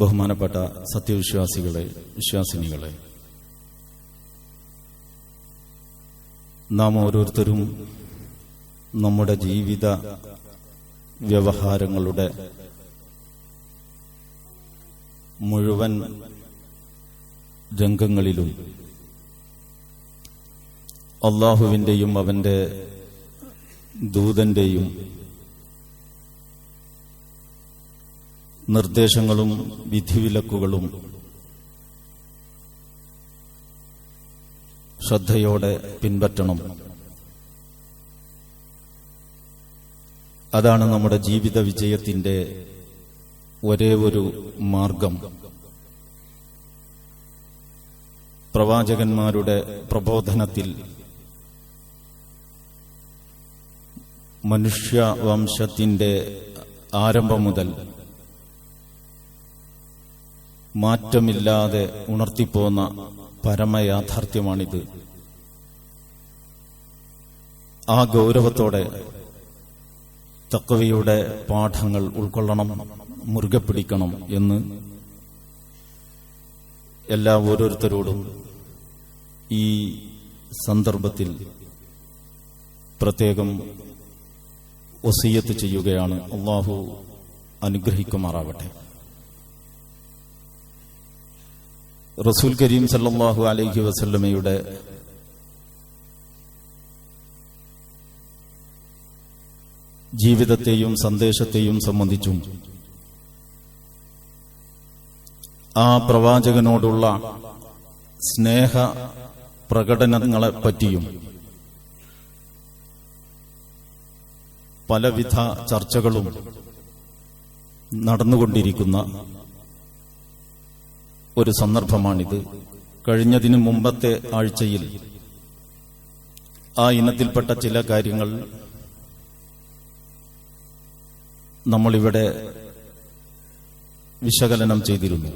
ബഹുമാനപ്പെട്ട സത്യവിശ്വാസികളെ വിശ്വാസിനികളെ നാം ഓരോരുത്തരും നമ്മുടെ ജീവിത വ്യവഹാരങ്ങളുടെ മുഴുവൻ രംഗങ്ങളിലും അള്ളാഹുവിന്റെയും അവന്റെ ദൂതന്റെയും നിർദ്ദേശങ്ങളും വിധിവിലക്കുകളും ശ്രദ്ധയോടെ പിൻപറ്റണം. അതാണ് നമ്മുടെ ജീവിത വിജയത്തിന്റെ ഒരേ ഒരു മാർഗം. പ്രവാചകന്മാരുടെ പ്രബോധനത്തിൽ മനുഷ്യവംശത്തിന്റെ ആരംഭം മുതൽ മാറ്റമില്ലാതെ ഉണർത്തിപ്പോന്ന പരമയാഥാർത്ഥ്യമാണിത്. ആ ഗൗരവത്തോടെ തക്കവയുടെ പാഠങ്ങൾ ഉൾക്കൊള്ളണം മുറുകെ പിടിക്കണം എന്ന് എല്ലാ ഓരോരുത്തരോടും ഈ സന്ദർഭത്തിൽ പ്രത്യേകം ഒസീയത്ത് ചെയ്യുകയാണ്. അള്ളാഹു അനുഗ്രഹിക്കുമാറാവട്ടെ. റസൂൽ കരീം സല്ലാഹു അലൈഹി വസല്ലമയുടെ ജീവിതത്തെയും സന്ദേശത്തെയും സംബന്ധിച്ചും ആ പ്രവാചകനോടുള്ള സ്നേഹ പ്രകടനങ്ങളെ പറ്റിയും പലവിധ ചർച്ചകളും നടന്നുകൊണ്ടിരിക്കുന്ന ഒരു സന്ദർഭമാണിത്. കഴിഞ്ഞതിനു മുമ്പത്തെ ആഴ്ചയിൽ ആ ഇനത്തിൽപ്പെട്ട ചില കാര്യങ്ങൾ നമ്മളിവിടെ വിശകലനം ചെയ്തിരുന്നു.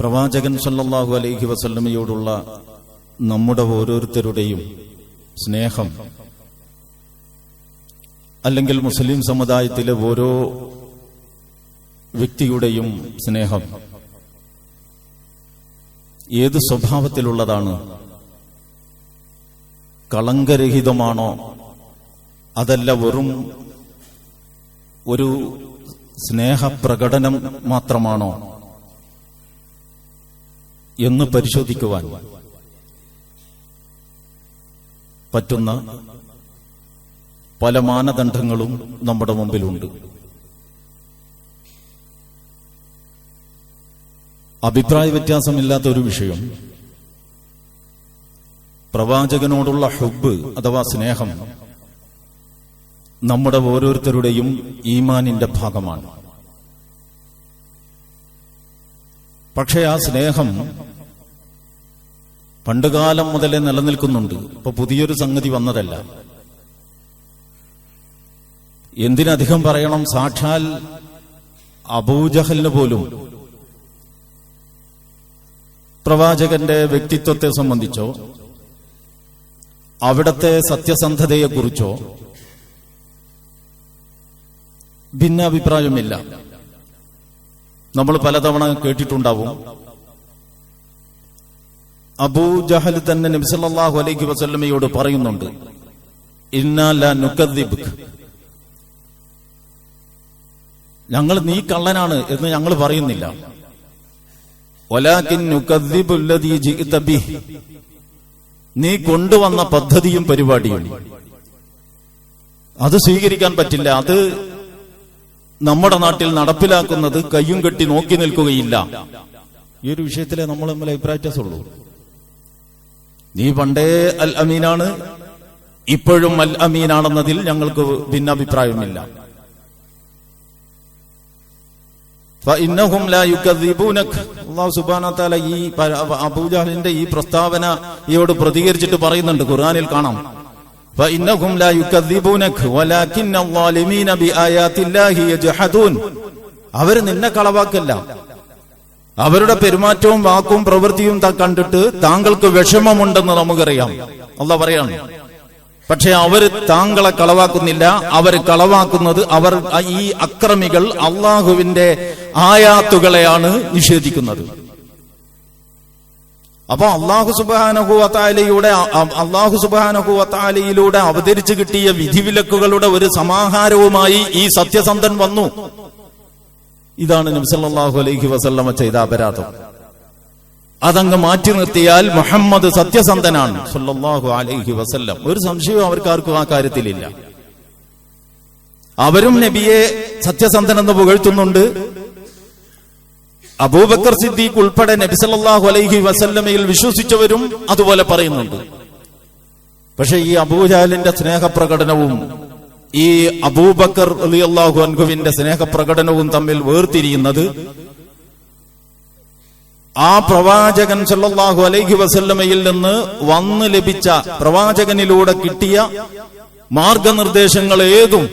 പ്രവാചകൻ സല്ലാഹു അലൈഹി വസല്ലമയോടുള്ള നമ്മുടെ ഓരോരുത്തരുടെയും സ്നേഹം അല്ലെങ്കിൽ മുസ്ലിം സമുദായത്തിലെ ഓരോ വ്യക്തിയുടെയും സ്നേഹം. ഏത് സ്വഭാവത്തിലുള്ളതാണ്? കളങ്കരഹിതമാണോ? അതല്ല വെറും ഒരു സ്നേഹപ്രകടനം മാത്രമാണോ? എന്ന് പരിശോധിക്കുവാൻ പറ്റുന്ന പല മാനദണ്ഡങ്ങളും നമ്മുടെ മുമ്പിലുണ്ട്. അഭിപ്രായ വ്യത്യാസമില്ലാത്ത ഒരു വിഷയം. പ്രവാചകനോടുള്ള ഹുബ് അഥവാ സ്നേഹം നമ്മുടെ ഓരോരുത്തരുടെയും ഈമാനിന്റെ ഭാഗമാണ്. പക്ഷേ ആ സ്നേഹം പണ്ടുകാലം മുതലേ നിലനിൽക്കുന്നുണ്ട്. ഇപ്പൊ പുതിയൊരു സംഗതി വന്നതല്ല. എന്തിനധികം പറയണം? സാക്ഷാൽ അബൂജഹലിന് പോലും പ്രവാചകന്റെ വ്യക്തിത്വത്തെ സംബന്ധിച്ചോ അവിടത്തെ സത്യസന്ധതയെക്കുറിച്ചോ ഭിന്നാഭിപ്രായമില്ല. നമ്മൾ പലതവണ കേട്ടിട്ടുണ്ടാവും അബൂ ജഹൽ തന്നെ നബിസല്ലാഹു അലൈഹി വസല്ലമയോട് പറയുന്നുണ്ട് ഞങ്ങൾ നീ കള്ളനാണ് എന്ന് ഞങ്ങൾ പറയുന്നില്ല. നീ കൊണ്ടുവന്ന പദ്ധതിയും പരിപാടിയും. അത് സ്വീകരിക്കാൻ പറ്റില്ല. അത് നമ്മുടെ നാട്ടിൽ നടപ്പിലാക്കുന്നത് കയ്യും കെട്ടി നോക്കി നിൽക്കുകയില്ല. ഈ ഒരു വിഷയത്തിലെ നമ്മൾ തമ്മിൽ അഭിപ്രായത്തുള്ളൂ നീ പണ്ടേ അൽ അമീനാണ് ഇപ്പോഴും അൽ അമീനാണെന്നതിൽ ഞങ്ങൾക്ക് ഭിന്നാഭിപ്രായമില്ല. ഫഇന്നഹും ലാ യുകദ്ദിബൂനക് അല്ലാഹു സുബ്ഹാനഹു വ തആല ഈ പ- അബൂജഹലിന്റെ ഈ പ്രസ്താവനയോട് പ്രതികരിച്ചിട്ട് പറയുന്നുണ്ട് ഖുർആനിൽ കാണാം ഫഇന്നഹും ലാ യുകദ്ദിബൂനക് വലാകിന്ന الظالمين بآيات الله يجحدون അവർ നിന്നെ കളവാക്കല്ല അവരുടെ പെരുമാറ്റവും വാക്കും പ്രവൃത്തിയും ത- കണ്ടിട്ട് താങ്കൾക്ക് വിഷമമുണ്ടെന്ന് നമുക്കറിയാം അല്ല പറയാണ് പക്ഷെ അവർ താങ്കളെ കളവാക്കുന്നില്ല. അവർ കളവാക്കുന്നത് അവർ ഈ അക്രമികൾ അള്ളാഹുവിന്റെ ആയാത്തുകളെയാണ് നിഷേധിക്കുന്നത്. അപ്പൊ അള്ളാഹു സുബാനഹുവത്താലയുടെ അള്ളാഹു സുബാനഹുവത്താലയിലൂടെ അവതരിച്ചു കിട്ടിയ വിധിവിലക്കുകളുടെ ഒരു സമാഹാരവുമായി ഈ സത്യസന്ധൻ വന്നു. ഇതാണ് നബ്സല്ലാഹു അലൈഹി വസല്ലമ ചെയ്ത അപരാധം. അതങ്ങ് മാറ്റി നിർത്തിയാൽ മുഹമ്മദ് സത്യസന്ധനാണ്. അലൈഹി വസല്ലം. ഒരു സംശയവും അവർക്കാർക്കും ആ കാര്യത്തിലില്ല. അവരും നബിയെ സത്യസന്ധൻ എന്ന് പുകഴ്ത്തുന്നുണ്ട്. അബൂബക്കർ സിദ്ദീഖ് ഉൾപ്പെടെ നബി സല്ലാഹു അലൈഹി വസല്ലമയിൽ വിശ്വസിച്ചവരും അതുപോലെ പറയുന്നുണ്ട്. പക്ഷെ ഈ അബൂജാലിന്റെ സ്നേഹപ്രകടനവും ഈ അബൂബക്കർ അലി അള്ളാഹു അൻഹുവിന്റെ സ്നേഹപ്രകടനവും തമ്മിൽ വേർതിരിയുന്നത് ആ പ്രവാചകൻ സല്ലാഹു അലൈഹി വസല്ലമയിൽ നിന്ന് വന്ന് ലഭിച്ച പ്രവാചകനിലൂടെ കിട്ടിയ മാർഗനിർദ്ദേശങ്ങൾ ഏതും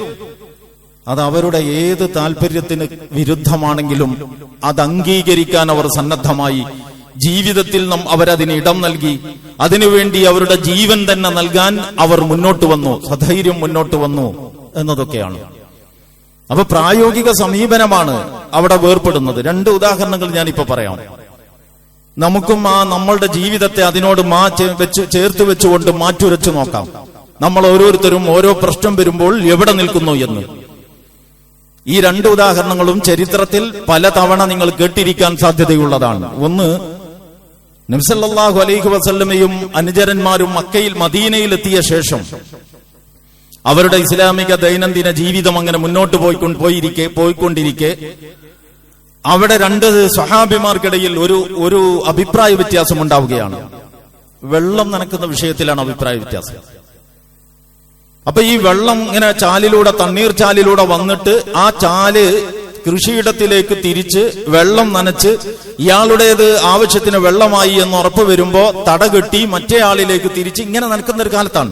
അത് അവരുടെ ഏത് താല്പര്യത്തിന് വിരുദ്ധമാണെങ്കിലും അത് അംഗീകരിക്കാൻ അവർ സന്നദ്ധമായി. ജീവിതത്തിൽ നാം അവരതിന് ഇടം നൽകി. അതിനുവേണ്ടി അവരുടെ ജീവൻ തന്നെ നൽകാൻ അവർ മുന്നോട്ട് വന്നു. സധൈര്യം മുന്നോട്ട് വന്നു എന്നതൊക്കെയാണ്. അപ്പൊ പ്രായോഗിക സമീപനമാണ് അവിടെ വേർപ്പെടുന്നത്. രണ്ട് ഉദാഹരണങ്ങൾ ഞാനിപ്പോ പറയാം. നമുക്കും ആ നമ്മളുടെ ജീവിതത്തെ അതിനോട് മാ വെച്ച് ചേർത്ത് വെച്ചുകൊണ്ട് മാറ്റുരച്ചു നോക്കാം. നമ്മൾ ഓരോരുത്തരും ഓരോ പ്രശ്നം വരുമ്പോൾ എവിടെ നിൽക്കുന്നു എന്ന്. ഈ രണ്ട് ഉദാഹരണങ്ങളും ചരിത്രത്തിൽ പലതവണ നിങ്ങൾ കേട്ടിരിക്കാൻ സാധ്യതയുള്ളതാണ്. ഒന്ന് നബ്സല്ലാഹു അലൈഹി വസല്ലമയും അനുചരന്മാരും മക്കയിൽ മദീനയിൽ എത്തിയ ശേഷം അവരുടെ ഇസ്ലാമിക ദൈനംദിന ജീവിതം അങ്ങനെ മുന്നോട്ട് പോയിക്കൊണ്ട് പോയിരിക്കെ പോയിക്കൊണ്ടിരിക്കെ അവിടെ രണ്ട് സഹാബിമാർക്കിടയിൽ ഒരു ഒരു അഭിപ്രായ വ്യത്യാസം ഉണ്ടാവുകയാണ്. വെള്ളം നനക്കുന്ന വിഷയത്തിലാണ് അഭിപ്രായ വ്യത്യാസം. അപ്പൊ ഈ വെള്ളം ഇങ്ങനെ ചാലിലൂടെ തണ്ണീർ ചാലിലൂടെ വന്നിട്ട് ആ ചാൽ കൃഷിയിടത്തിലേക്ക് തിരിച്ച് വെള്ളം നനച്ച് ഇയാളുടേത് ആവശ്യത്തിന് വെള്ളമായി എന്ന് ഉറപ്പ് വരുമ്പോ തടകെട്ടി മറ്റേ ആളിലേക്ക് തിരിച്ച് ഇങ്ങനെ നനക്കുന്ന ഒരു കാലത്താണ്.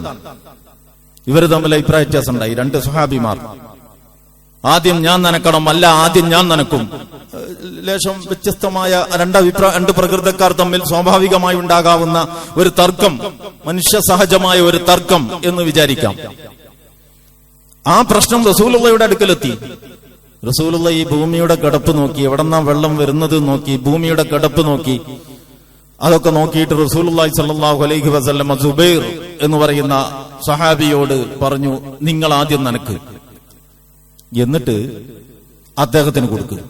ഇവർ തമ്മിൽ അഭിപ്രായ വ്യത്യാസം ഉണ്ടായി. രണ്ട് സുഹാബിമാർ ആദ്യം ഞാൻ നനക്കണം അല്ല ആദ്യം ഞാൻ നനക്കും. ലേശം വ്യത്യസ്തമായ രണ്ട് അഭിപ്രായ രണ്ട് പ്രകൃതക്കാർ തമ്മിൽ സ്വാഭാവികമായി ഉണ്ടാകാവുന്ന ഒരു തർക്കം മനുഷ്യ സഹജമായ ഒരു തർക്കം എന്ന് വിചാരിക്കാം. ആ പ്രശ്നം റസൂലുള്ളയുടെ അടുക്കലെത്തി. റസൂലുള്ള ഈ ഭൂമിയുടെ കിടപ്പ് നോക്കി എവിടെന്നാ വെള്ളം വരുന്നത് നോക്കി ഭൂമിയുടെ കിടപ്പ് നോക്കി. അതൊക്കെ നോക്കിയിട്ട് റസൂലുള്ളാഹി സ്വല്ലല്ലാഹു അലൈഹി വസല്ലം സുബൈർ എന്ന് പറയുന്ന സഹാബിയോട് പറഞ്ഞു നിങ്ങൾ ആദ്യം നനക്ക്. എന്നിട്ട് അദ്ദേഹത്തിന് കൊടുക്കുക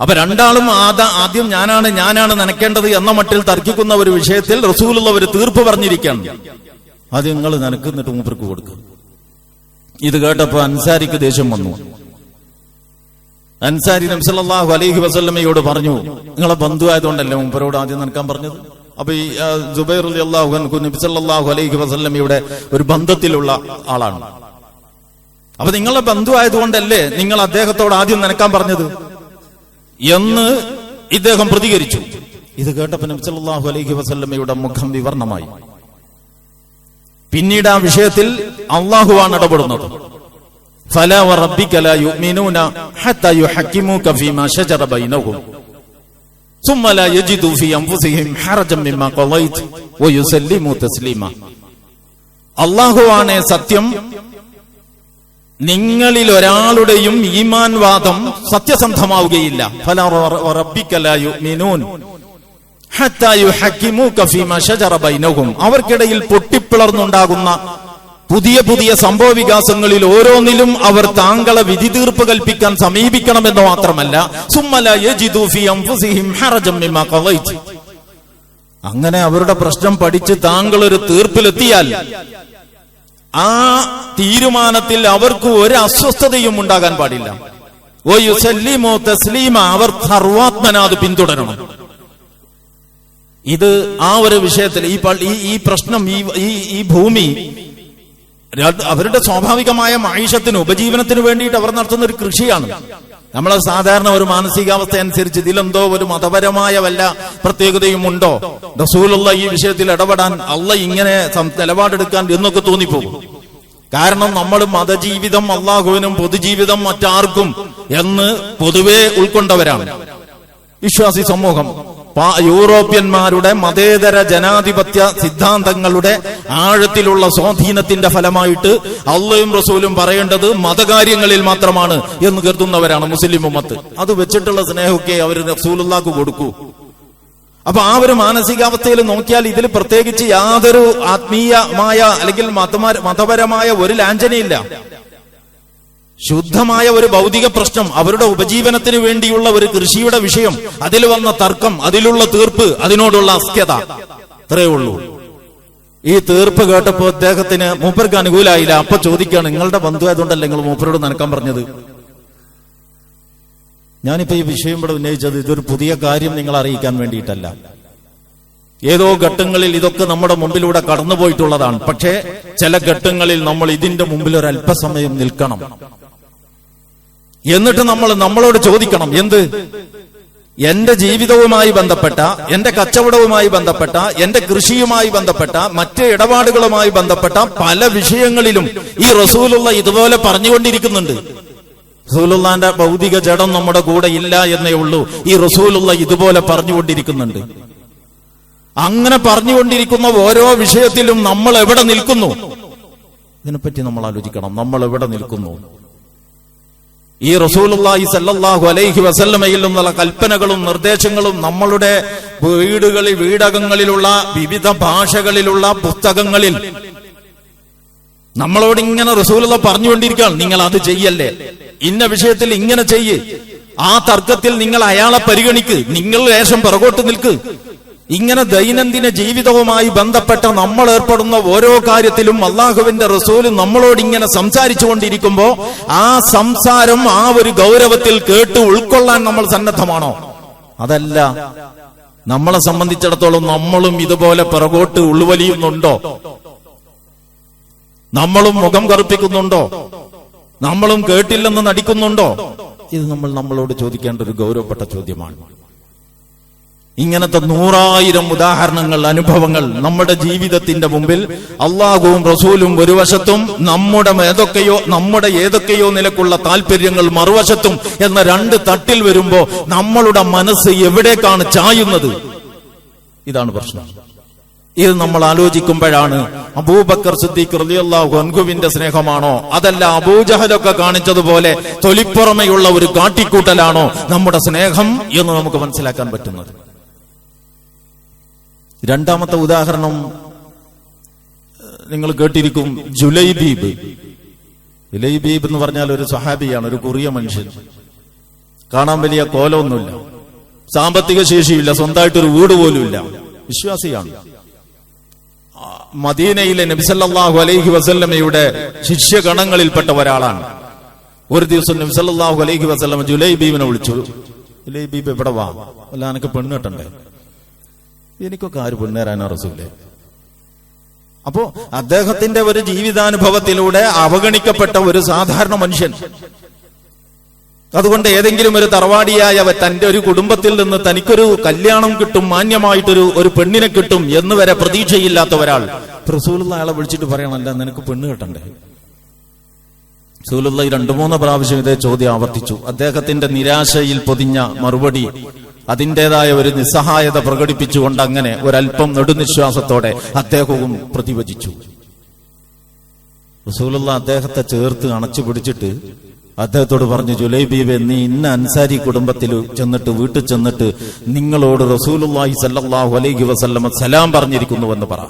അപ്പൊ രണ്ടാളും ആദ ആദ്യം ഞാനാണ് ഞാനാണ് നനയ്ക്കേണ്ടത് എന്ന മട്ടിൽ തർക്കിക്കുന്ന ഒരു വിഷയത്തിൽ റസൂലുള്ള ഒരു തീർപ്പ് പറഞ്ഞിരിക്കുകയാണ്. അത് നിങ്ങൾ നനക്കുന്നിട്ട് മൂപ്പർക്ക് കൊടുക്കുക ഇത് കേട്ടപ്പോ അൻസാരിക്ക് ദേഷ്യം വന്നു. അൻസാരി നംസലാഹു അലൈഹി വസല്ലമയോട് പറഞ്ഞു നിങ്ങളെ ബന്ധുവായതുകൊണ്ടല്ലേ മൂപ്പരോട് ആദ്യം നനക്കാൻ പറഞ്ഞത്? അപ്പൊ ഈ ജുബൈർ അലി അള്ളാഹു നബിസല്ലാഹു അലൈഹി വസല്ലമയുടെ ഒരു ബന്ധത്തിലുള്ള ആളാണ്. അപ്പൊ നിങ്ങളുടെ ബന്ധു ആയതുകൊണ്ടല്ലേ നിങ്ങൾ അദ്ദേഹത്തോട് ആദ്യം നനക്കാൻ പറഞ്ഞത്? എന്ന് ഇദ്ദേഹം പ്രതികരിച്ചു. ഇത് കേട്ടപ്പോൾ നബ്സല്ലാഹു അലൈഹി വസല്ലമ്മയുടെ മുഖം വിവർണമായി. പിന്നീട് ആ വിഷയത്തിൽ അള്ളാഹുവാണ് ഇടപെടുന്നത്. അള്ളാഹുവാണ് സത്യം നിങ്ങളിൽ ഒരാളുടെയും ഈമാൻ വാദം സത്യസന്ധമാവുകയില്ല അവർക്കിടയിൽ പൊട്ടിപ്പിളർന്നുണ്ടാകുന്ന പുതിയ പുതിയ സംഭവ വികാസങ്ങളിൽ ഓരോന്നിലും അവർ താങ്കളെ വിധി തീർപ്പ് കൽപ്പിക്കാൻ സമീപിക്കണമെന്ന് മാത്രമല്ല അങ്ങനെ അവരുടെ പ്രശ്നം പഠിച്ച് താങ്കൾ ഒരു തീർപ്പിലെത്തിയാൽ ആ തീരുമാനത്തിൽ അവർക്ക് ഒരു അസ്വസ്ഥതയും ഉണ്ടാകാൻ പാടില്ല. ഓ യുസല്ലിമോ തസ്ലീമ അവർ സർവാത്മനാത് പിന്തുടരണം. ഇത് ആ ഒരു വിഷയത്തിൽ ഈ ഈ- പ്രശ്നം ഈ- ഈ ഭൂമി അവരുടെ സ്വാഭാവികമായ മായിഷത്തിന് ഉപജീവനത്തിന് വേണ്ടിയിട്ട് അവർ നടത്തുന്ന ഒരു കൃഷിയാണ്. നമ്മൾ സാധാരണ ഒരു മാനസികാവസ്ഥ അനുസരിച്ച് ഇതിലെന്തോ ഒരു മതപരമായ വല്ല പ്രത്യേകതയും ഉണ്ടോ? റസൂലുള്ള ഈ വിഷയത്തിൽ ഇടപെടാൻ അള്ള ഇങ്ങനെ നിലപാടെടുക്കാൻ എന്നൊക്കെ തോന്നിപ്പോകും. കാരണം നമ്മൾ മതജീവിതം അള്ളാഹുവിനും പൊതുജീവിതം മറ്റാർക്കും എന്ന് പൊതുവെ ഉൾക്കൊണ്ടവരാണ്. വിശ്വാസി സമൂഹം. യൂറോപ്യന്മാരുടെ മതേതര ജനാധിപത്യ സിദ്ധാന്തങ്ങളുടെ ആഴത്തിലുള്ള സ്വാധീനത്തിന്റെ ഫലമായിട്ട് അള്ളയും റസൂലും പറയേണ്ടത് മതകാര്യങ്ങളിൽ മാത്രമാണ് എന്ന് കരുതുന്നവരാണ് മുസ്ലിം ഉമ്മത്ത്. അത് വെച്ചിട്ടുള്ള സ്നേഹമൊക്കെ അവർ റസൂലുള്ളാക്ക് കൊടുക്കൂ. അപ്പൊ ആ ഒരു മാനസികാവസ്ഥയിൽ നോക്കിയാൽ ഇതിൽ പ്രത്യേകിച്ച് യാതൊരു ആത്മീയമായ അല്ലെങ്കിൽ മതപരമായ ഒരു ലാഞ്ചനയില്ല. ശുദ്ധമായ ഒരു ഭൗതിക പ്രശ്നം അവരുടെ ഉപജീവനത്തിന് വേണ്ടിയുള്ള ഒരു കൃഷിയുടെ വിഷയം അതിൽ വന്ന തർക്കം അതിലുള്ള തീർപ്പ് അതിനോടുള്ള അസ്ക്യത അത്രേ ഉള്ളൂ. ഈ തീർപ്പ് കേട്ടപ്പോ അദ്ദേഹത്തിന് മൂപ്പർക്ക് അനുകൂലമായില്ല അപ്പൊ ചോദിക്കുകയാണ് നിങ്ങളുടെ ബന്ധു ആയതുകൊണ്ടല്ലേ നിങ്ങൾ മൂപ്പരോട് നനക്കാൻ പറഞ്ഞത്? ഞാനിപ്പോ ഈ വിഷയം ഇവിടെ ഉന്നയിച്ചത് ഇതൊരു പുതിയ കാര്യം നിങ്ങൾ അറിയിക്കാൻ വേണ്ടിയിട്ടല്ല. ഏതോ ഘട്ടങ്ങളിൽ ഇതൊക്കെ നമ്മുടെ മുമ്പിലൂടെ കടന്നുപോയിട്ടുള്ളതാണ്. പക്ഷേ ചില ഘട്ടങ്ങളിൽ നമ്മൾ ഇതിന്റെ മുമ്പിൽ ഒരു അല്പസമയം നിൽക്കണം. എന്നിട്ട് നമ്മൾ നമ്മളോട് ചോദിക്കണം എന്ത്? എന്റെ ജീവിതവുമായി ബന്ധപ്പെട്ട എന്റെ കച്ചവടവുമായി ബന്ധപ്പെട്ട എന്റെ കൃഷിയുമായി ബന്ധപ്പെട്ട മറ്റ് ഇടപാടുകളുമായി ബന്ധപ്പെട്ട പല വിഷയങ്ങളിലും ഈ റസൂലുള്ള ഇതുപോലെ പറഞ്ഞുകൊണ്ടിരിക്കുന്നുണ്ട്. റസൂലുള്ളാന്റെ ഭൗതിക ജഡം നമ്മുടെ കൂടെ ഇല്ല എന്നേ ഉള്ളൂ. ഈ റസൂലുള്ള ഇതുപോലെ പറഞ്ഞുകൊണ്ടിരിക്കുന്നുണ്ട്. അങ്ങനെ പറഞ്ഞുകൊണ്ടിരിക്കുന്ന ഓരോ വിഷയത്തിലും നമ്മൾ എവിടെ നിൽക്കുന്നു? ഇതിനെപ്പറ്റി നമ്മൾ ആലോചിക്കണം. നമ്മൾ എവിടെ നിൽക്കുന്നു? ഈ റസൂലുള്ളാഹി സല്ലല്ലാഹു അലൈഹി വസല്ലമയിൽ നിന്നുള്ള കൽപ്പനകളും നിർദ്ദേശങ്ങളും നമ്മളുടെ വീടുകളിൽ വീടകങ്ങളിലുള്ള വിവിധ ഭാഷകളിലുള്ള പുസ്തകങ്ങളിൽ നമ്മളോട് ഇങ്ങനെ റസൂലുള്ള പറഞ്ഞുകൊണ്ടിരിക്കുകയാണ്. നിങ്ങൾ അത് ചെയ്യല്ലേ? ഇന്ന വിഷയത്തിൽ ഇങ്ങനെ ചെയ്യ്. ആ തർക്കത്തിൽ നിങ്ങൾ അയാളെ പരിഗണിക്ക്. നിങ്ങൾ ലേശം പിറകോട്ട് നിൽക്ക്. ഇങ്ങനെ ദൈനംദിന ജീവിതവുമായി ബന്ധപ്പെട്ട നമ്മൾ ഏർപ്പെടുന്ന ഓരോ കാര്യത്തിലും അള്ളാഹുവിന്റെ റസൂൽ നമ്മളോട് ഇങ്ങനെ സംസാരിച്ചു കൊണ്ടിരിക്കുമ്പോ ആ സംസാരം ആ ഒരു ഗൗരവത്തിൽ കേട്ട് ഉൾക്കൊള്ളാൻ നമ്മൾ സന്നദ്ധമാണോ? അതല്ല. നമ്മളെ സംബന്ധിച്ചിടത്തോളം നമ്മളും ഇതുപോലെ പിറകോട്ട് ഉൾവലിയുന്നുണ്ടോ? നമ്മളും മുഖം കറുപ്പിക്കുന്നുണ്ടോ? നമ്മളും കേട്ടില്ലെന്ന് നടിക്കുന്നുണ്ടോ? ഇത് നമ്മൾ നമ്മളോട് ചോദിക്കേണ്ട ഒരു ഗൗരവപ്പെട്ട ചോദ്യമാണ്. ഇങ്ങനത്തെ നൂറായിരം ഉദാഹരണങ്ങൾ അനുഭവങ്ങൾ നമ്മുടെ ജീവിതത്തിന്റെ മുമ്പിൽ അള്ളാഹുവും റസൂലും ഒരു വശത്തും നമ്മുടെ ഏതൊക്കെയോ നമ്മുടെ ഏതൊക്കെയോ നിലക്കുള്ള താല്പര്യങ്ങൾ മറുവശത്തും എന്ന രണ്ട് തട്ടിൽ വരുമ്പോ നമ്മളുടെ മനസ്സ് എവിടേക്കാണ് ചായുന്നത്? ഇതാണ് പ്രശ്നം. ഇത് നമ്മൾ ആലോചിക്കുമ്പോഴാണ് അബൂബക്കർ സിദ്ദീഖ് റളിയല്ലാഹു അൻഹുവിന്റെ സ്നേഹമാണോ? അതല്ല അബൂജഹലൊക്കെ കാണിച്ചതുപോലെ തൊലിപ്പുറമെയുള്ള ഒരു കാട്ടിക്കൂട്ടലാണോ നമ്മുടെ സ്നേഹം എന്ന് നമുക്ക് മനസ്സിലാക്കാൻ പറ്റുന്നത്? രണ്ടാമത്തെ ഉദാഹരണം നിങ്ങൾ കേട്ടിരിക്കും ജുലൈബീബ്. ജുലൈബീബ് എന്ന് പറഞ്ഞാൽ ഒരു സഹാബിയാണ് ഒരു കുറിയ മനുഷ്യൻ. കാണാൻ വലിയ കോലമൊന്നുമില്ല. സാമ്പത്തിക ശേഷിയില്ല സ്വന്തമായിട്ട് ഒരു വീട് പോലുമില്ല. വിശ്വാസിയാണ്. മദീനയിലെ നബിസല്ലാഹു അലൈഹി വസല്ലമയുടെ ശിഷ്യഗണങ്ങളിൽപ്പെട്ട ഒരാളാണ്. ഒരു ദിവസം നബിസല്ലാഹു അലൈഹി വസല്ലമ ജുലൈബീബിനെ വിളിച്ചു. ജുലൈബീബ് എവിടെ വാ? അല്ല എനിക്ക് പെണ്ണ് കെട്ടണ്ടേ? എനിക്കൊക്കെ ആര് പെണ്ണേരാനാ റസൂലേ? അപ്പോ അദ്ദേഹത്തിന്റെ ഒരു ജീവിതാനുഭവത്തിലൂടെ അവഗണിക്കപ്പെട്ട ഒരു സാധാരണ മനുഷ്യൻ. അതുകൊണ്ട് ഏതെങ്കിലും ഒരു തറവാടിയായ തന്റെ ഒരു കുടുംബത്തിൽ നിന്ന് തനിക്കൊരു കല്യാണം കിട്ടും മാന്യമായിട്ടൊരു ഒരു പെണ്ണിനെ കിട്ടും എന്ന് വരെ പ്രതീക്ഷയില്ലാത്ത ഒരാൾ. റസൂലുള്ള അയാളെ വിളിച്ചിട്ട് പറയണല്ല നിനക്ക് പെണ്ണ് കിട്ടണ്ടേ? റസൂലുള്ള രണ്ടു മൂന്ന് പ്രാവശ്യം ഇതേ ചോദ്യം ആവർത്തിച്ചു. അദ്ദേഹത്തിന്റെ നിരാശയിൽ പൊതിഞ്ഞ മറുപടി അതിന്റെതായ ഒരു നിസ്സഹായത പ്രകടിപ്പിച്ചുകൊണ്ട് അങ്ങനെ ഒരല്പം നെടുനിശ്വാസത്തോടെ അദ്ദേഹവും പ്രതിവചിച്ചു. റസൂലുള്ള അദ്ദേഹത്തെ ചേർത്ത് അണച്ചു പിടിച്ചിട്ട് അദ്ദേഹത്തോട് പറഞ്ഞു ജുലൈബീബെ നീ ഇന്ന അൻസാരി കുടുംബത്തിൽ ചെന്നിട്ട് വീട്ടിൽ ചെന്നിട്ട് നിങ്ങളോട് റസൂലുള്ളാഹി സല്ലാഹു അലൈഹി വസല്ലമ സലാം പറഞ്ഞിരിക്കുന്നുവെന്ന് പറ.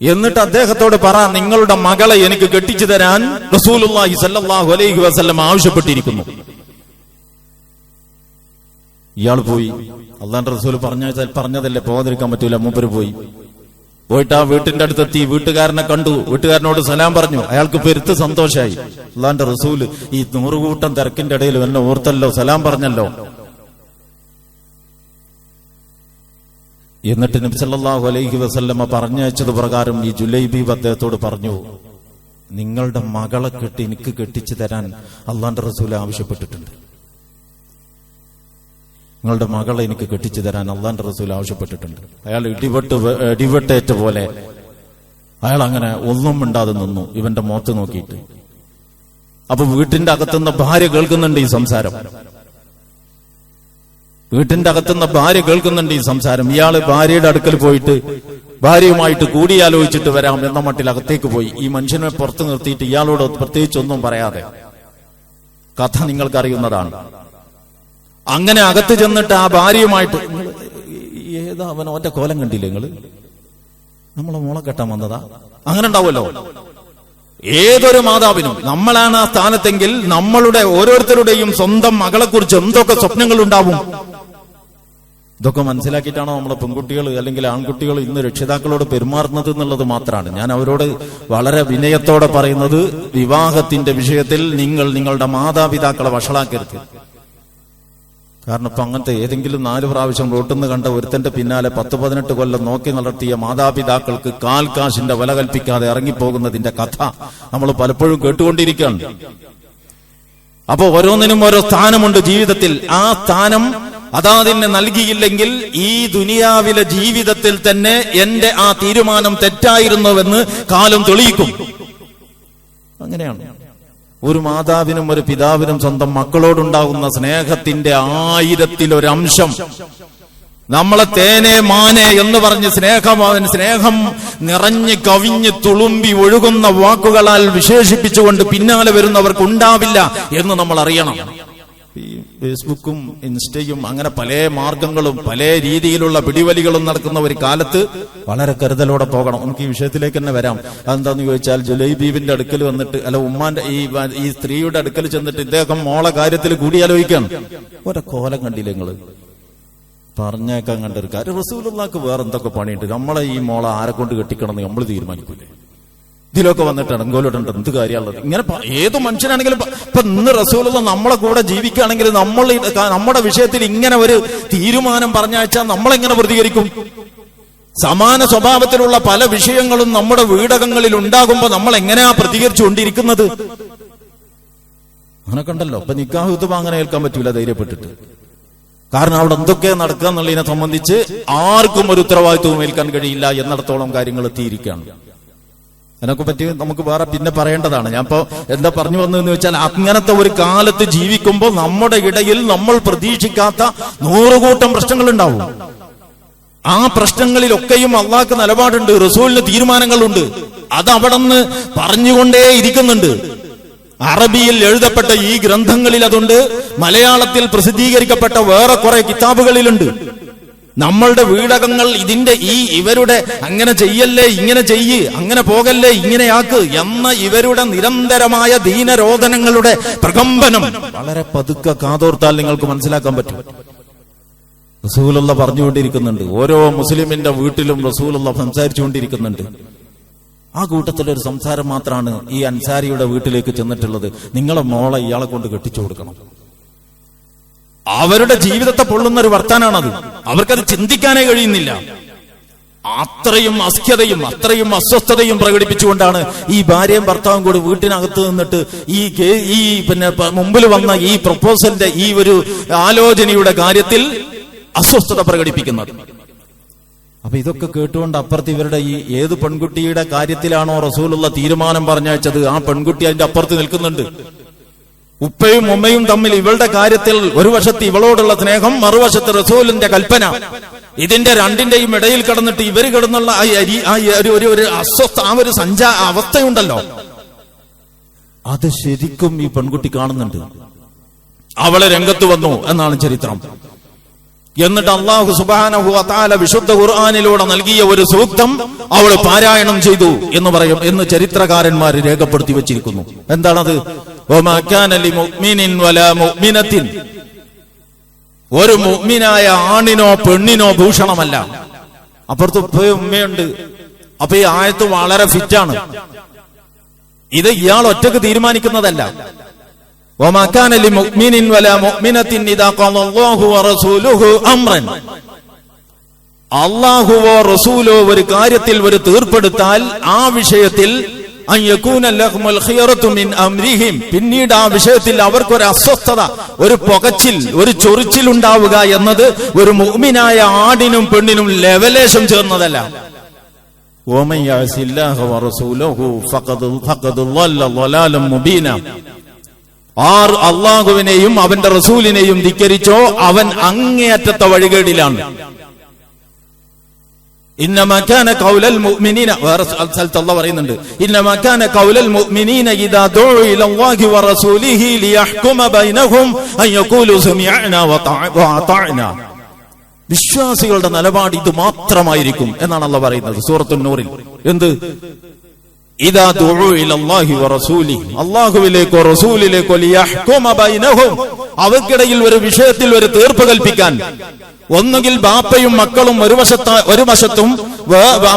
എന്നിട്ട് അദ്ദേഹത്തോട് പറ നിങ്ങളുടെ മകളെ എനിക്ക് കെട്ടിച്ചു തരാൻ റസൂലുള്ളാഹി സല്ലാഹു അലൈഹി വസല്ലം ആവശ്യപ്പെട്ടിരിക്കുന്നു. ഇയാൾ പോയി. അള്ളാന്റെ റസൂൽ പറഞ്ഞ പറഞ്ഞതല്ലേ പോകാതിരിക്കാൻ പറ്റൂല മൂപ്പര് പോയി. പോയിട്ട് ആ വീട്ടിന്റെ അടുത്തെത്തി വീട്ടുകാരനെ കണ്ടു. വീട്ടുകാരനോട് സലാം പറഞ്ഞു. അയാൾക്ക് പെരുത്ത് സന്തോഷമായി അള്ളാന്റെ റസൂൽ ഈ നൂറുകൂട്ടം തിരക്കിന്റെ ഇടയിൽ എന്നെ ഓർത്തല്ലോ സലാം പറഞ്ഞല്ലോ. എന്നിട്ട് നബി സല്ലല്ലാഹു അലൈഹി വസല്ലമ പറഞ്ഞയച്ചത് പ്രകാരം ഈ ജുലൈബീബ് അദ്ദേഹത്തോട് പറഞ്ഞു നിങ്ങളുടെ മകളെ കെട്ടി എനിക്ക് കെട്ടിച്ചു തരാൻ അള്ളാന്റെ റസൂൽ ആവശ്യപ്പെട്ടിട്ടുണ്ട്. നിങ്ങളുടെ മകളെ എനിക്ക് കെട്ടിച്ചു തരാൻ അള്ളാന്റെ റസൂൽ ആവശ്യപ്പെട്ടിട്ടുണ്ട്. അയാൾ ഇടിവെട്ട് ഇടിവെട്ടേറ്റ പോലെ അയാൾ അങ്ങനെ ഒന്നും മിണ്ടാതെ നിന്നു ഇവന്റെ മോത്ത് നോക്കിയിട്ട്. അപ്പൊ വീട്ടിന്റെ അകത്തുനിന്ന് ഭാര്യ കേൾക്കുന്നുണ്ട് ഈ സംസാരം. വീട്ടിന്റെ അകത്തുനിന്ന് ഭാര്യ കേൾക്കുന്നുണ്ട് ഈ സംസാരം. ഇയാൾ ഭാര്യയുടെ അടുക്കൽ പോയിട്ട് ഭാര്യയുമായിട്ട് കൂടിയാലോചിച്ചിട്ട് വരാം എന്ന മട്ടിൽ അകത്തേക്ക് പോയി. ഈ മനുഷ്യനെ പുറത്തു നിർത്തിയിട്ട് ഇയാളോട് പ്രത്യേകിച്ചൊന്നും പറയാതെ. കഥ നിങ്ങൾക്കറിയുന്നതാണ്. അങ്ങനെ അകത്ത് ചെന്നിട്ട് ആ ഭാര്യയുമായിട്ട് ഏതാ അവൻ ഓന്റെ കോലം കണ്ടില്ലേ നിങ്ങൾ? നമ്മളെ മോളെ കെട്ടാൻ വന്നതാ. അങ്ങനെ ഉണ്ടാവുമല്ലോ. ഏതൊരു മാതാവിനും നമ്മളാണ് ആ സ്ഥാനത്തെങ്കിൽ നമ്മളുടെ ഓരോരുത്തരുടെയും സ്വന്തം മകളെക്കുറിച്ച് എന്തൊക്കെ സ്വപ്നങ്ങൾ ഉണ്ടാവും? ഇതൊക്കെ മനസ്സിലാക്കിയിട്ടാണോ നമ്മളെ പെൺകുട്ടികൾ അല്ലെങ്കിൽ ആൺകുട്ടികൾ ഇന്ന് രക്ഷിതാക്കളോട് പെരുമാറുന്നത് എന്നുള്ളത് മാത്രമാണ്. ഞാൻ അവരോട് വളരെ വിനയത്തോടെ പറയുന്നത് വിവാഹത്തിന്റെ വിഷയത്തിൽ നിങ്ങൾ നിങ്ങളുടെ മാതാപിതാക്കളെ വഷളാക്കരുത്. കാരണം ഇപ്പൊ അങ്ങനത്തെ ഏതെങ്കിലും നാല് പ്രാവശ്യം റോട്ടിൽ നിന്ന് കണ്ട ഒരുത്തന്റെ പിന്നാലെ പത്ത് പതിനെട്ട് കൊല്ലം നോക്കി നടത്തിയ മാതാപിതാക്കൾക്ക് കാൽ കാശിന്റെ വില കൽപ്പിക്കാതെ ഇറങ്ങിപ്പോകുന്നതിന്റെ കഥ നമ്മൾ പലപ്പോഴും കേട്ടുകൊണ്ടിരിക്കുകയാണ്. അപ്പൊ ഓരോന്നിനും ഓരോ സ്ഥാനമുണ്ട് ജീവിതത്തിൽ. ആ സ്ഥാനം അതാതിന് നൽകിയില്ലെങ്കിൽ ഈ ദുനിയാവിലെ ജീവിതത്തിൽ തന്നെ എന്റെ ആ തീരുമാനം തെറ്റായിരുന്നുവെന്ന് കാലം തെളിയിക്കും. അങ്ങനെയാണ്. ഒരു മാതാവിനും ഒരു പിതാവിനും സ്വന്തം മക്കളോടുണ്ടാകുന്ന സ്നേഹത്തിന്റെ ആയിരത്തിലൊരംശം. നമ്മളെ തേനെ മാനെ എന്ന് പറഞ്ഞ് സ്നേഹം സ്നേഹം നിറഞ്ഞ് കവിഞ്ഞ് തുളുമ്പി ഒഴുകുന്ന വാക്കുകളാൽ വിശേഷിപ്പിച്ചുകൊണ്ട് പിന്നാലെ വരുന്നവർക്ക് ഉണ്ടാവില്ല എന്ന് നമ്മൾ അറിയണം ഫേസ്ബുക്കും ഇൻസ്റ്റയും അങ്ങനെ പല മാർഗങ്ങളും പല രീതിയിലുള്ള പിടിവലികളും നടക്കുന്ന ഒരു കാലത്ത് വളരെ കരുതലോടെ പോകണം. നമുക്ക് ഈ വിഷയത്തിലേക്ക് തന്നെ വരാം. അതെന്താന്ന് ചോദിച്ചാൽ ജുലൈബീബിന്റെ അടുക്കൽ വന്നിട്ട് അല്ല ഉമ്മാന്റെ ഈ ഈ സ്ത്രീയുടെ അടുക്കൽ ചെന്നിട്ട് ഇദ്ദേഹം മോളെ കാര്യത്തിൽ കൂടിയാലോചിക്കാണ് ഒരെ കോലം കണ്ടില്ല നിങ്ങൾ? പറഞ്ഞേക്കാൻ കണ്ടൊരു കാര്യം റസൂലുള്ളാക്ക് വേറെ എന്തൊക്കെ പണിയുണ്ട്? നമ്മളെ ഈ മോളെ ആരെ കൊണ്ട് കെട്ടിക്കണമെന്ന് നമ്മൾ തീരുമാനിക്കൂലേ? ഇതിലൊക്കെ വന്നിട്ടാണ് ഇടങ്കോലോട്ടുണ്ട് എന്ത് കാര്യമുള്ളത് ഇങ്ങനെ ഏത് മനുഷ്യനാണെങ്കിലും ഇപ്പൊ ഇന്ന് റസൂലുള്ള നമ്മളെ കൂടെ ജീവിക്കുകയാണെങ്കിൽ നമ്മൾ നമ്മുടെ വിഷയത്തിൽ ഇങ്ങനെ ഒരു തീരുമാനം പറഞ്ഞാച്ചാൽ നമ്മളെങ്ങനെ പ്രതികരിക്കും? സമാന സ്വഭാവത്തിലുള്ള പല വിഷയങ്ങളും നമ്മുടെ വീടകങ്ങളിൽ ഉണ്ടാകുമ്പോൾ നമ്മൾ എങ്ങനെയാ പ്രതികരിച്ചുകൊണ്ടിരിക്കുന്നത്? അങ്ങനെ കണ്ടല്ലോ ഇപ്പൊ നിക്കാഹ് യുദ്ധം അങ്ങനെ ഏൽക്കാൻ പറ്റൂല ധൈര്യപ്പെട്ടിട്ട്. കാരണം അവിടെ എന്തൊക്കെ നടക്കുക എന്നുള്ളതിനെ സംബന്ധിച്ച് ആർക്കും ഒരു ഉത്തരവാദിത്വവും ഏൽക്കാൻ കഴിയില്ല എന്നിടത്തോളം കാര്യങ്ങൾ എത്തിയിരിക്കുകയാണ്. അതിനൊക്കെ പറ്റി നമുക്ക് വേറെ പിന്നെ പറയേണ്ടതാണ്. ഞാൻ ഇപ്പോ എന്താ പറഞ്ഞു വന്നു എന്ന് വെച്ചാൽ അങ്ങനത്തെ ഒരു കാലത്ത് ജീവിക്കുമ്പോൾ നമ്മുടെ ഇടയിൽ നമ്മൾ പ്രതീക്ഷിക്കാത്ത നൂറുകൂട്ടം പ്രശ്നങ്ങൾ ഉണ്ടാവും ആ പ്രശ്നങ്ങളിലൊക്കെയും അള്ളാഹ്ക്ക് നിലപാടുണ്ട് റസൂലിന് തീരുമാനങ്ങളുണ്ട്. അത് അവിടെ നിന്ന് പറഞ്ഞുകൊണ്ടേ ഇരിക്കുന്നുണ്ട്. അറബിയിൽ എഴുതപ്പെട്ട ഈ ഗ്രന്ഥങ്ങളിൽ അതുണ്ട് മലയാളത്തിൽ പ്രസിദ്ധീകരിക്കപ്പെട്ട വേറെ കുറെ കിതാബുകളിലുണ്ട്. നമ്മളുടെ വീടകങ്ങൾ ഇതിന്റെ ഈ ഇവരുടെ അങ്ങനെ ചെയ്യല്ലേ ഇങ്ങനെ ചെയ്യ് അങ്ങനെ പോകല്ലേ ഇങ്ങനെയാക്ക് എന്ന ഇവരുടെ നിരന്തരമായ ദീനരോധനങ്ങളുടെ പ്രകമ്പനം. വളരെ പതുക്കെ കാതോർത്താൽ നിങ്ങൾക്ക് മനസ്സിലാക്കാൻ പറ്റും. റസൂലുള്ള പറഞ്ഞുകൊണ്ടിരിക്കുന്നുണ്ട്. ഓരോ മുസ്ലിമിന്റെ വീട്ടിലും റസൂലുള്ള സംസാരിച്ചുകൊണ്ടിരിക്കുന്നുണ്ട്. ആ കൂട്ടത്തിലൊരു ഒരു സംസാരം മാത്രമാണ് ഈ അൻസാരിയുടെ വീട്ടിലേക്ക് ചെന്നിട്ടുള്ളത്. നിങ്ങളെ മോളെ ഇയാളെ കൊണ്ട് കെട്ടിച്ചു കൊടുക്കണം. അവരുടെ ജീവിതത്തെ പൊള്ളുന്ന ഒരു വർത്താനാണത്. അവർക്കത് ചിന്തിക്കാനേ കഴിയുന്നില്ല. അത്രയും അസ്ഖ്യതയും അത്രയും അസ്വസ്ഥതയും പ്രകടിപ്പിച്ചുകൊണ്ടാണ് ഈ ഭാര്യയും ഭർത്താവും കൂടി വീട്ടിനകത്ത് നിന്നിട്ട് ഈ ഈ പിന്നെ മുമ്പിൽ വന്ന ഈ പ്രപ്പോസലിന്റെ ഈ ഒരു ആലോചനയുടെ കാര്യത്തിൽ അസ്വസ്ഥത പ്രകടിപ്പിക്കുന്നത്. അപ്പൊ ഇതൊക്കെ കേട്ടുകൊണ്ട് അപ്പുറത്ത് ഇവരുടെ ഈ ഏത് പെൺകുട്ടിയുടെ കാര്യത്തിലാണോ റസൂലുള്ള തീരുമാനം പറഞ്ഞയച്ചത്? ആ പെൺകുട്ടി അതിന്റെ അപ്പുറത്ത് നിൽക്കുന്നുണ്ട്. ഉപ്പയും ഉമ്മയും തമ്മിൽ ഇവളുടെ കാര്യത്തിൽ ഒരു വശത്ത് ഇവളോടുള്ള സ്നേഹം മറുവശത്ത് റസൂലിന്റെ കൽപ്പന. ഇതിന്റെ രണ്ടിന്റെയും ഇടയിൽ കിടന്നിട്ട് ഇവർ കിടന്നുള്ള ആ അരി- ആ ഒരു ഒരു ഒരു അസ്വസ്ഥ ആ ഒരു സഞ്ചാ അവസ്ഥയുണ്ടല്ലോ. അത് ശരിക്കും ഈ പെൺകുട്ടി കാണുന്നുണ്ട്. അവളെ രംഗത്ത് വന്നു എന്നാണ് ചരിത്രം. എന്നിട്ട് അള്ളാഹു സുബാനഹു അതാല വിശുദ്ധ ഖുർആാനിലൂടെ നൽകിയ ഒരു സൂക്തം അവൾ പാരായണം ചെയ്തു എന്ന് പറയും എന്ന് ചരിത്രകാരന്മാർ രേഖപ്പെടുത്തി വെച്ചിരിക്കുന്നു. എന്താണത്? ഒരു മുഗ്മിനായ ആണിനോ പെണ്ണിനോ ഭൂഷണമല്ല. അപ്പുറത്ത് ഉപ്പയും ഉമ്മയുണ്ട്. അപ്പൊ ഈ ആയത്ത് വളരെ ഫിറ്റാണ്. ഇത് ഇയാൾ ഒറ്റയ്ക്ക് തീരുമാനിക്കുന്നതല്ല. അള്ളാഹുവോ റസൂലോ ഒരു കാര്യത്തിൽ ഒരു തീർപ്പെടുത്താൽ ആ വിഷയത്തിൽ പിന്നീട് ആ വിഷയത്തിൽ അവർക്കൊരു അസ്വസ്ഥത ഒരു പുകച്ചിൽ ഒരു ചൊറിച്ചിൽ ഉണ്ടാവുക എന്നത് ഒരു മുഗ്മിനായ ആടിനും പെണ്ണിനും ലെവലേശം ചേർന്നതല്ല. ആർ അള്ളാഹുവിനെയും അവന്റെ റസൂലിനെയും ധിക്കരിച്ചോ? അവൻ അങ്ങേയറ്റത്തെ വഴികേടിലാണ്. ഇന്നമാക്കാന കൗലൽ മുഅ്മിനീന ഇദാ ദുഉ ഇലല്ലാഹി വറസൂലിഹി ലിയഹ്കുമ ബൈനഹും അൻ യഖൂലു സമീഅനാ വിശ്വാസികളുടെ നിലപാട് ഇത് മാത്രമായിരിക്കും എന്നാണ് അല്ല പറയുന്നത് സൂറത്തുന്നൂറിൽ എന്ത്? ഇതാ അല്ലാഹുവിലേക്കോ റസൂലിലേക്കോ ബൈനഹും. അവർക്കിടയിൽ ഒരു വിഷയത്തിൽ ഒരു തീർപ്പ് കൽപ്പിക്കാൻ. ഒന്നുകിൽ ബാപ്പയും മക്കളും ഒരു വശത്ത ഒരു വശത്തും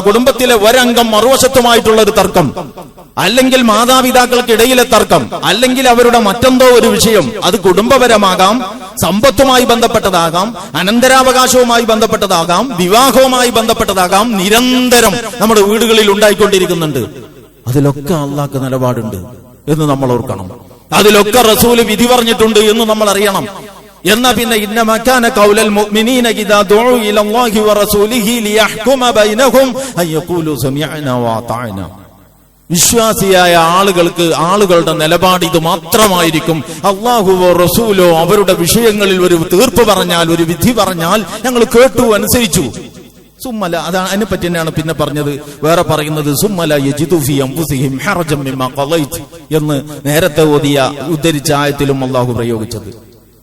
കുടുംബത്തിലെ ഒരംഗം മറുവശത്തുമായിട്ടുള്ള ഒരു തർക്കം. അല്ലെങ്കിൽ മാതാപിതാക്കൾക്കിടയിലെ തർക്കം. അല്ലെങ്കിൽ അവരുടെ മറ്റെന്തോ ഒരു വിഷയം. അത് കുടുംബപരമാകാം സമ്പത്തുമായി ബന്ധപ്പെട്ടതാകാം അനന്തരാവകാശവുമായി ബന്ധപ്പെട്ടതാകാം വിവാഹവുമായി ബന്ധപ്പെട്ടതാകാം നിരന്തരം നമ്മുടെ വീടുകളിൽ ഉണ്ടായിക്കൊണ്ടിരിക്കുന്നുണ്ട്. അതിലൊക്കെ അള്ളാഹ്ക്ക് നിലപാടുണ്ട് എന്ന് നമ്മൾ ഓർക്കണം. അതിലൊക്കെ റസൂൽ വിധി പറഞ്ഞിട്ടുണ്ട് എന്ന് നമ്മൾ അറിയണം. എന്നാ പിന്നെ ഇന്ന മക്കാന കൗലൽ മുഅ്മിനീന ഇദാ ദുഉ ഇലല്ലാഹി വറസൂലിഹി ലിയഹ്കുമ ബൈനഹും അയ്യഖൂലു സമിഅ്നാ വഅതഅനാ വിശ്വാസിയായ ആളുകൾക്ക് ആളുകളുടെ നിലപാട് ഇത് മാത്രമായിരിക്കും. അള്ളാഹുവോ റസൂലോ അവരുടെ വിഷയങ്ങളിൽ ഒരു തീർപ്പ് പറഞ്ഞാൽ ഒരു വിധി പറഞ്ഞാൽ ഞങ്ങൾ കേട്ടു അനുസരിച്ചു. സുമ്മല അതാണ് അതിനെ പറ്റി തന്നെയാണ് പിന്നെ പറഞ്ഞത്. വേറെ പറയുന്നത് സുമല എന്ന് നേരത്തെ ഓതിയ ഉദ്ധരിച്ച ആയത്തിലും അള്ളാഹു പ്രയോഗിച്ചത്.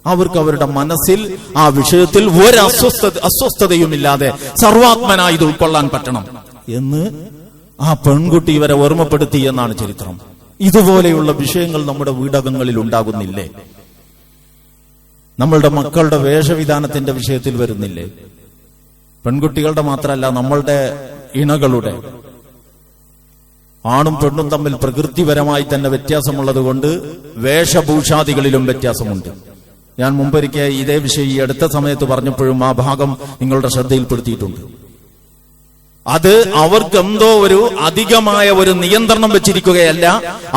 അവർക്ക് അവരുടെ മനസ്സിൽ ആ വിഷയത്തിൽ ഒരു അസ്വസ്ഥത അസ്വസ്ഥതയുമില്ലാതെ സർവാത്മനായി ഇത് ഉൾക്കൊള്ളാൻ പറ്റണം എന്ന് ആ പെൺകുട്ടി ഇവരെ ഓർമ്മപ്പെടുത്തി എന്നാണ് ചരിത്രം. ഇതുപോലെയുള്ള വിഷയങ്ങൾ നമ്മുടെ വീടകങ്ങളിൽ ഉണ്ടാകുന്നില്ലേ? നമ്മളുടെ മക്കളുടെ വേഷവിധാനത്തിന്റെ വിഷയത്തിൽ വരുന്നില്ലേ? പെൺകുട്ടികളുടെ മാത്രമല്ല നമ്മളുടെ ഇണകളുടെ. ആണും പെണ്ണും തമ്മിൽ പ്രകൃതിപരമായി തന്നെ വ്യത്യാസമുള്ളത് കൊണ്ട് വേഷഭൂഷാദികളിലും വ്യത്യാസമുണ്ട്. ഞാൻ മുമ്പൊരിക്കെ ഇതേ വിഷയം ഈ അടുത്ത സമയത്ത് പറഞ്ഞപ്പോഴും ആ ഭാഗം നിങ്ങളുടെ ശ്രദ്ധയിൽപ്പെടുത്തിയിട്ടുണ്ട്. അത് അവർക്ക് എന്തോ ഒരു അധികമായ ഒരു നിയന്ത്രണം വെച്ചിരിക്കുകയല്ല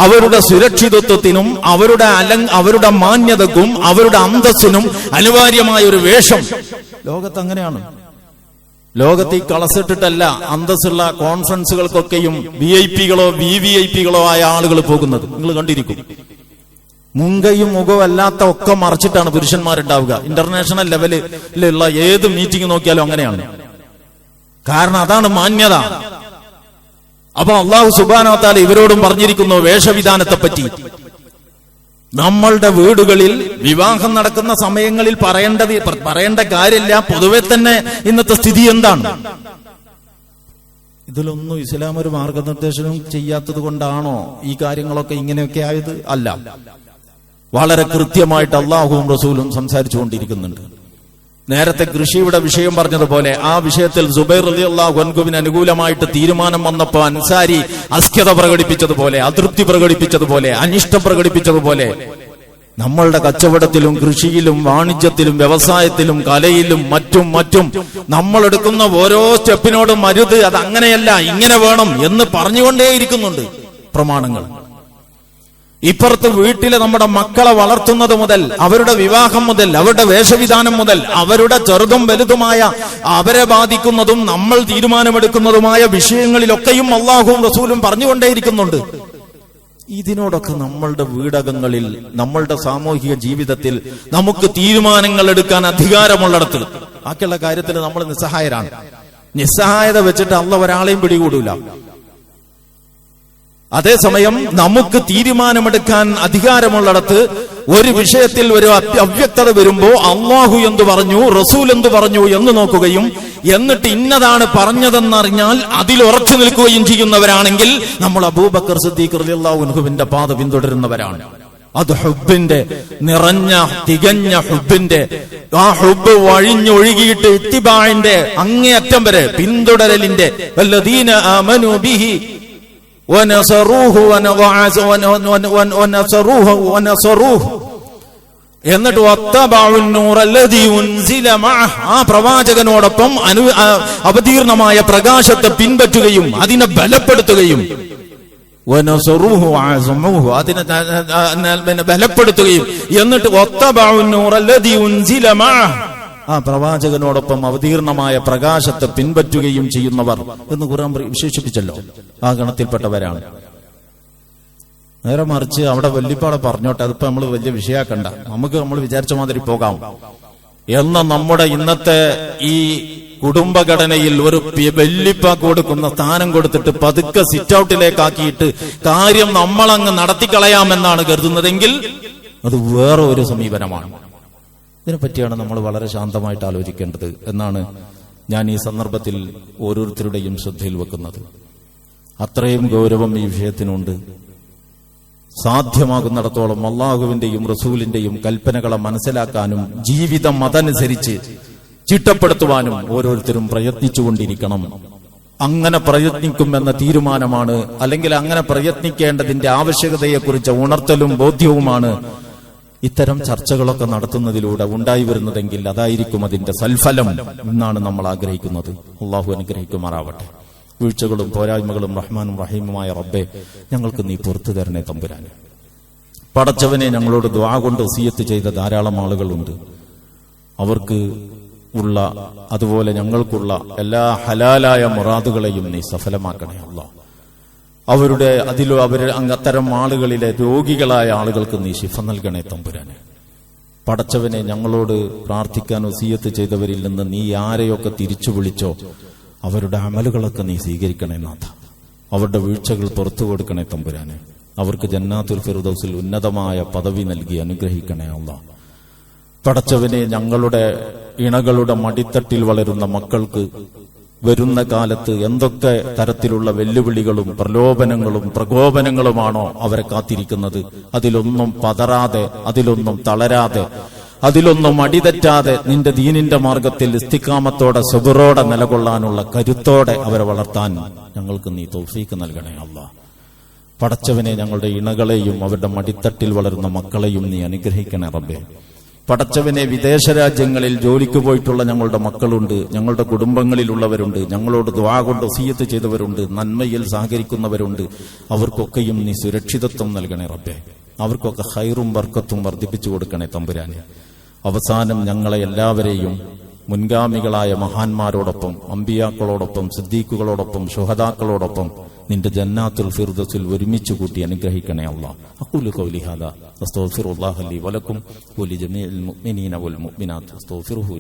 അവരുടെ സുരക്ഷിതത്വത്തിനും അവരുടെ അല അവരുടെ മാന്യതക്കും അവരുടെ അന്തസ്സിനും അനിവാര്യമായ ഒരു വേഷം. ലോകത്ത് അങ്ങനെയാണ് ലോകത്ത് കളസിട്ടിട്ടല്ല അന്തസ്സുള്ള കോൺഫറൻസുകൾക്കൊക്കെയും വി ഐ പികളോ വി വി ഐ പികളോ ആയ ആളുകൾ പോകുന്നത്. നിങ്ങൾ കണ്ടിരിക്കും. മുങ്കയും മുഖവും അല്ലാത്ത ഒക്കെ മറിച്ചിട്ടാണ് പുരുഷന്മാരുണ്ടാവുക. ഇന്റർനാഷണൽ ലെവലിലുള്ള ഏത് മീറ്റിംഗ് നോക്കിയാലും അങ്ങനെയാണ്. കാരണം അതാണ് മാന്യത. അപ്പൊ അള്ളാഹു സുബാനോത്താൽ ഇവരോടും പറഞ്ഞിരിക്കുന്നു വേഷവിധാനത്തെ പറ്റി നമ്മളുടെ വീടുകളിൽ വിവാഹം നടക്കുന്ന സമയങ്ങളിൽ പറയേണ്ടത് പറയേണ്ട കാര്യമില്ല. പൊതുവെ തന്നെ ഇന്നത്തെ സ്ഥിതി എന്താണ്? ഇതിലൊന്നും ഇസ്ലാം ഒരു മാർഗനിർദ്ദേശനം ചെയ്യാത്തത് കൊണ്ടാണോ ഈ കാര്യങ്ങളൊക്കെ ഇങ്ങനെയൊക്കെ ആയത്? അല്ല. വളരെ കൃത്യമായിട്ട് അള്ളാഹുവും റസൂലും സംസാരിച്ചുകൊണ്ടിരിക്കുന്നുണ്ട്. നേരത്തെ കൃഷിയുടെ വിഷയം പറഞ്ഞതുപോലെ ആ വിഷയത്തിൽ സുബൈർ അലി അള്ളാഹു അൻകുവിന് അനുകൂലമായിട്ട് തീരുമാനം വന്നപ്പോ അൻസാരി അസ്ഖ്യത പ്രകടിപ്പിച്ചതുപോലെ അതൃപ്തി പ്രകടിപ്പിച്ചതുപോലെ അനിഷ്ടം പ്രകടിപ്പിച്ചതുപോലെ നമ്മളുടെ കച്ചവടത്തിലും കൃഷിയിലും വാണിജ്യത്തിലും വ്യവസായത്തിലും കലയിലും മറ്റും മറ്റും നമ്മൾ എടുക്കുന്ന ഓരോ സ്റ്റെപ്പിനോടും അരുത് അത് അങ്ങനെയല്ല ഇങ്ങനെ വേണം എന്ന് പറഞ്ഞുകൊണ്ടേയിരിക്കുന്നുണ്ട് പ്രമാണങ്ങൾ. ഇപ്പുറത്ത് വീട്ടിലെ നമ്മുടെ മക്കളെ വളർത്തുന്നത് മുതൽ അവരുടെ വിവാഹം മുതൽ അവരുടെ വേഷവിധാനം മുതൽ അവരുടെ ചെറുതും വലുതുമായ അവരെ ബാധിക്കുന്നതും നമ്മൾ തീരുമാനമെടുക്കുന്നതുമായ വിഷയങ്ങളിലൊക്കെയും അള്ളാഹുവും റസൂലും പറഞ്ഞുകൊണ്ടേയിരിക്കുന്നുണ്ട്. ഇതിനോടൊക്കെ നമ്മളുടെ വീടകങ്ങളിൽ നമ്മളുടെ സാമൂഹിക ജീവിതത്തിൽ നമുക്ക് തീരുമാനങ്ങൾ എടുക്കാൻ അധികാരമുള്ളിടത്ത് ബാക്കിയുള്ള കാര്യത്തിൽ നമ്മൾ നിസ്സഹായരാണ്. നിസ്സഹായത വെച്ചിട്ട് അള്ള ഒരാളെയും പിടികൂടൂല. അതേസമയം നമുക്ക് തീരുമാനമെടുക്കാൻ അധികാരമുള്ളിടത്ത് ഒരു വിഷയത്തിൽ ഒരു അവ്യക്തത വരുമ്പോ അള്ളാഹു എന്തു പറഞ്ഞു റസൂൽ എന്തു പറഞ്ഞു എന്ന് നോക്കുകയും എന്നിട്ട് ഇന്നതാണ് പറഞ്ഞതെന്നറിഞ്ഞാൽ അതിൽ ഉറച്ചു നിൽക്കുകയും ചെയ്യുന്നവരാണെങ്കിൽ നമ്മൾ അബൂബക്കർ സിദ്ദീഖ് പാത പിന്തുടരുന്നവരാണ്. അത് ഹുബിന്റെ നിറഞ്ഞ തികഞ്ഞ ഹുബിന്റെ ആ ഹുബ് വഴിഞ്ഞൊഴുകിയിട്ട് ഇത്തിബാഴിന്റെ അങ്ങേയറ്റം വരെ പിന്തുടരലിന്റെ എന്നിട്ട് ആ പ്രവാചകനോടൊപ്പം അനു അവതീർണമായ പ്രകാശത്തെ പിൻപറ്റുകയും അതിനെ ബലപ്പെടുത്തുകയും. അതിനെ ബലപ്പെടുത്തുകയും. എന്നിട്ട് ആ പ്രവാചകനോടൊപ്പം അവതീർണമായ പ്രകാശത്തെ പിൻപറ്റുകയും ചെയ്യുന്നവർ എന്ന് കുറാൻ വിശേഷിപ്പിച്ചല്ലോ. ആ ഗണത്തിൽപ്പെട്ടവരാണ്. നേരെ മറിച്ച് അവിടെ വല്യപ്പാടെ പറഞ്ഞോട്ടെ അതിപ്പോ നമ്മൾ വലിയ വിഷയാക്കണ്ട. നമുക്ക് നമ്മൾ വിചാരിച്ച മാതിരി പോകാം. എന്ന നമ്മുടെ ഇന്നത്തെ ഈ കുടുംബഘടനയിൽ ഒരു വെല്ലിപ്പ കൊടുക്കുന്ന സ്ഥാനം കൊടുത്തിട്ട് പതുക്കെ സിറ്റ് ഔട്ടിലേക്കാക്കിയിട്ട് കാര്യം നമ്മളങ്ങ് നടത്തിക്കളയാമെന്നാണ് കരുതുന്നതെങ്കിൽ അത് വേറെ ഒരു സമീപനമാണ്. ഇതിനെപ്പറ്റിയാണ് നമ്മൾ വളരെ ശാന്തമായിട്ട് ആലോചിക്കേണ്ടത് എന്നാണ് ഞാൻ ഈ സന്ദർഭത്തിൽ ഓരോരുത്തരുടെയും ശ്രദ്ധയിൽ വെക്കുന്നത്. അത്രയും ഗൗരവം ഈ വിഷയത്തിനുണ്ട്. സാധ്യമാകുന്നിടത്തോളം അള്ളാഹുവിന്റെയും റസൂലിന്റെയും കൽപ്പനകളെ മനസ്സിലാക്കാനും ജീവിതം അതനുസരിച്ച് ചിട്ടപ്പെടുത്തുവാനും ഓരോരുത്തരും പ്രയത്നിച്ചുകൊണ്ടിരിക്കണം. അങ്ങനെ പ്രയത്നിക്കുമെന്ന തീരുമാനമാണ് അല്ലെങ്കിൽ അങ്ങനെ പ്രയത്നിക്കേണ്ടതിന്റെ ആവശ്യകതയെക്കുറിച്ച് ഉണർത്തലും ബോധ്യവുമാണ് ഇത്തരം ചർച്ചകളൊക്കെ നടത്തുന്നതിലൂടെ ഉണ്ടായി വരുന്നതെങ്കിൽ അതായിരിക്കും അതിന്റെ സൽഫലം എന്നാണ് നമ്മൾ ആഗ്രഹിക്കുന്നത്. അള്ളാഹു അനുഗ്രഹിക്കുമാറാവട്ടെ. വീഴ്ചകളും പോരായ്മകളും റഹ്മാനും റഹീമുമായ റബ്ബെ ഞങ്ങൾക്ക് നീ പുറത്തു തരണേ തമ്പുരാന്. പടച്ചവനെ ഞങ്ങളോട് ദ്വാ കൊണ്ട് വസീയത്ത് ചെയ്ത ധാരാളം ആളുകളുണ്ട്. അവർക്ക് ഉള്ള അതുപോലെ ഞങ്ങൾക്കുള്ള എല്ലാ ഹലാലായ മുറാദുകളെയും നീ സഫലമാക്കണേ അല്ല അവരുടെ അതിലോ അവർ അത്തരം ആളുകളിലെ രോഗികളായ ആളുകൾക്ക് നീ ശിഫ നൽകണേ തമ്പുരാനെ. പടച്ചവനെ ഞങ്ങളോട് പ്രാർത്ഥിക്കാൻ ഒസീയത്ത് ചെയ്തവരിൽ നിന്ന് നീ ആരെയൊക്കെ തിരിച്ചു വിളിച്ചോ അവരുടെ അമലുകളൊക്കെ നീ സ്വീകരിക്കണേ നാഥ. അവരുടെ വീഴ്ചകൾ പുറത്തു കൊടുക്കണേ തമ്പുരാനെ. അവർക്ക് ജന്നാത്തുൽ ഫിറുദൌസിൽ ഉന്നതമായ പദവി നൽകി അനുഗ്രഹിക്കണേ അല്ല പടച്ചവനെ ഞങ്ങളുടെ ഇണകളുടെ മടിത്തട്ടിൽ വളരുന്ന മക്കൾക്ക് വരുന്ന കാലത്ത് എന്തൊക്കെ തരത്തിലുള്ള വെല്ലുവിളികളും പ്രലോഭനങ്ങളും പ്രകോപനങ്ങളുമാണോ അവരെ കാത്തിരിക്കുന്നത്? അതിലൊന്നും പതറാതെ അതിലൊന്നും തളരാതെ അതിലൊന്നും അടിതെറ്റാതെ നിന്റെ ദീനിന്റെ മാർഗത്തിൽ ഇസ്തിക്കാമത്തോടെ സുബുറോടെ നിലകൊള്ളാനുള്ള കരുത്തോടെ അവരെ വളർത്താൻ ഞങ്ങൾക്ക് നീ തോഫീക്ക് നൽകണേ അല്ല. പടച്ചവനെ ഞങ്ങളുടെ ഇണകളെയും അവരുടെ മടിത്തട്ടിൽ വളരുന്ന മക്കളെയും നീ അനുഗ്രഹിക്കണേ റബ്ബേ. പടച്ചവനെ വിദേശ രാജ്യങ്ങളിൽ ജോലിക്ക് പോയിട്ടുള്ള ഞങ്ങളുടെ മക്കളുണ്ട് ഞങ്ങളുടെ കുടുംബങ്ങളിലുള്ളവരുണ്ട് ഞങ്ങളോട് ദ്വാ കൊണ്ട് ഒസീയത്ത് ചെയ്തവരുണ്ട് നന്മയിൽ സഹകരിക്കുന്നവരുണ്ട്. അവർക്കൊക്കെയും നീ സുരക്ഷിതത്വം നൽകണേ റബ്ബേ. അവർക്കൊക്കെ ഹൈറും വർക്കത്തും വർദ്ധിപ്പിച്ചു കൊടുക്കണേ തമ്പുരാനെ. അവസാനം ഞങ്ങളെ എല്ലാവരെയും മുൻഗാമികളായ മഹാന്മാരോടൊപ്പം അമ്പിയാക്കളോടൊപ്പം സിദ്ദീഖുകളോടൊപ്പം ഷുഹദാക്കളോടൊപ്പം നിന്റെ ജന്നാത്തുൽ ഫിർദസിൽ ഒരുമിച്ച് കൂട്ടി അനുഗ്രഹിക്കണേ അല്ലാ അഖൂലു ഖൗലി ഹാദാ. അസ്തഗ്ഫിറുല്ലാഹ ലി വലക്കും. വലി ജമീഇൽ മുഅ്മിനീന വൽ മുഅ്മിനാത്ത്. അസ്തഗ്ഫിറുഹു